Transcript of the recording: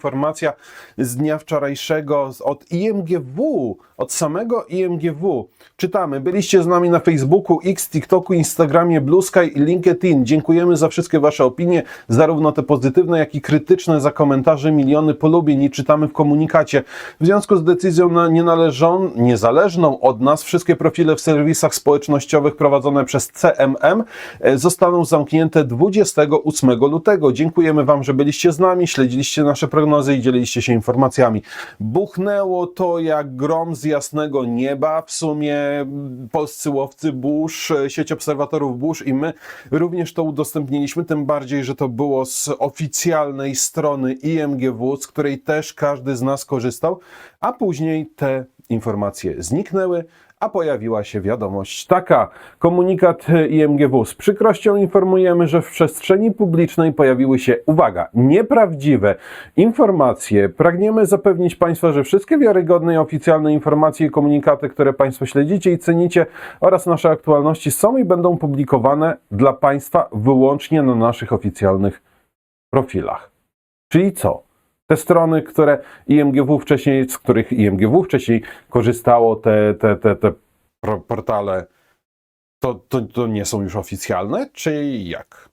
informacja z dnia wczorajszego od IMGW, od samego IMGW. Czytamy, byliście z nami na Facebooku, X, TikToku, Instagramie, Blue Sky i LinkedIn. Dziękujemy za wszystkie Wasze opinie, zarówno te pozytywne, jak i krytyczne, za komentarze, miliony polubień i czytamy w komunikacie. W związku z decyzją na nienależą, niezależną od nas, wszystkie profile w serwisach społecznościowych prowadzone przez CMM e, zostaną zamknięte 28 lutego. Dziękujemy Wam, że byliście z nami, śledziliście nasze prognozy i dzieliliście się informacjami. Buchnęło to jak grom z jasnego nieba. W sumie polscy łowcy burz, sieć obserwatorów burz i my również to udostępniliśmy, tym bardziej, że to było z oficjalnej strony IMGW, z której też każdy z nas korzystał, a później te informacje zniknęły, a pojawiła się wiadomość taka. Komunikat IMGW. Z przykrością informujemy, że w przestrzeni publicznej pojawiły się, uwaga, nieprawdziwe informacje. Pragniemy zapewnić Państwa, że wszystkie wiarygodne i oficjalne informacje i komunikaty, które Państwo śledzicie i cenicie oraz nasze aktualności są i będą publikowane dla Państwa wyłącznie na naszych oficjalnych profilach. Czyli co? Te strony, które IMGW wcześniej, z których IMGW wcześniej korzystało, te, te, te, te portale, to, to, to nie są już oficjalne, czy jak?